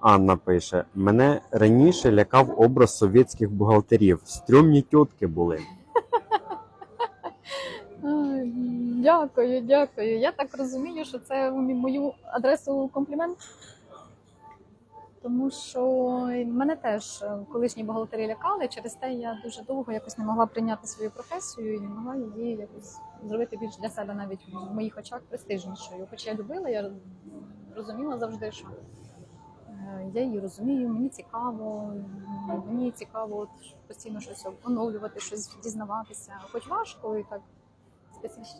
Анна пише: мене раніше лякав образ совєтських бухгалтерів. Стрьомні тітки були. Дякую, дякую. Я так розумію, що це мою адресу комплімент. Тому що мене теж е, колишні бухгалтери лякали. Через те я дуже довго якось не могла прийняти свою професію і не могла її якось зробити більш для себе навіть в моїх очах престижнішою. Хоч я любила, я розуміла завжди, що я її розумію, мені цікаво, мені цікаво от постійно щось оновлювати, щось дізнаватися. Хоч важко і так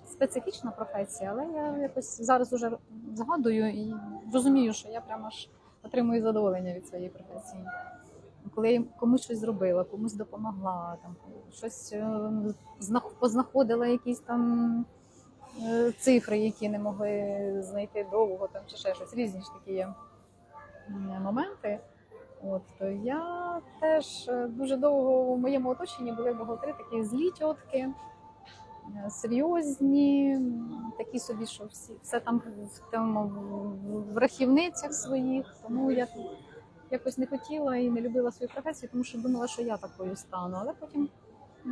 специфічна професія, але я якось зараз уже згадую і розумію, що я прямо ж отримую задоволення від своєї професії. Коли я комусь щось зробила, комусь допомогла, там щось е, познаходила якісь там е, цифри, які не могли знайти довго, там чи ще щось різні ж такі є моменти. От я теж е, дуже довго в моєму оточенні були бухгалтери такі злі тітки, е, серйозні, такі собі, що всі все там там, в- рахівницях своїх. Тому я якось не хотіла і не любила свою професію, тому що думала, що я такою стану. Але потім е,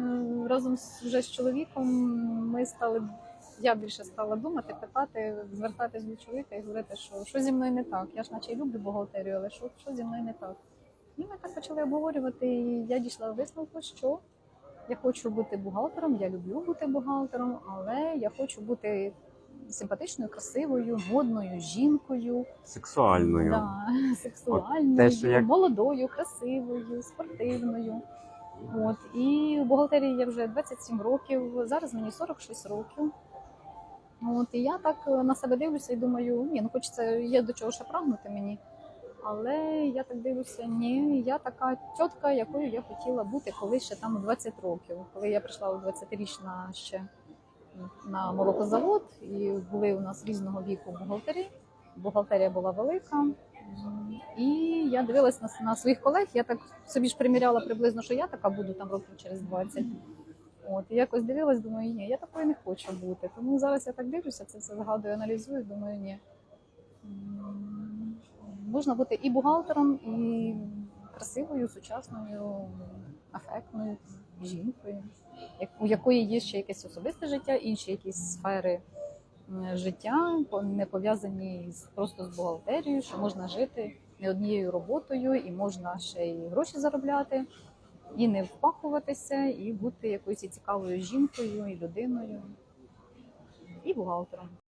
разом вже з чоловіком ми стали. Я більше стала думати, питати, звертатись до чоловіка і говорити, що що зі мною не так. Я ж наче й люблю бухгалтерію, але що, що зі мною не так. І ми так почали обговорювати, і я дійшла до висновку, що я хочу бути бухгалтером, я люблю бути бухгалтером, але я хочу бути симпатичною, красивою, модною жінкою, Сексуальною. да, сексуальною, те, що як- молодою, красивою, спортивною. От і в бухгалтерії я вже 27 років. Зараз мені 46 років. От і я так е, на себе дивлюся і думаю, ні, ну хочеться є до чого ще прагнути мені. Але я так дивлюся, ні, я така тітка, якою я хотіла бути коли ще там 20 років. Коли я прийшла у 20-річна ще на молокозавод, і були у нас різного віку бухгалтері. Бухгалтерія була велика. І я дивилась на, на своїх колег. Я так собі ж приміряла приблизно, що я така буду там років через 20. От і якось дивилась, думаю, ні, я такою не хочу бути. Тому зараз я так дивлюся, це все згадую, аналізую. Думаю, ні. Можна бути і бухгалтером, і красивою, сучасною, афектною жінкою, у якої є ще якесь особисте життя, інші якісь сфери життя, не пов'язані просто з бухгалтерією, що можна жити не однією роботою, і можна ще й гроші заробляти, і не впахуватися, і бути якоюсь цікавою жінкою, і людиною, і бухгалтером.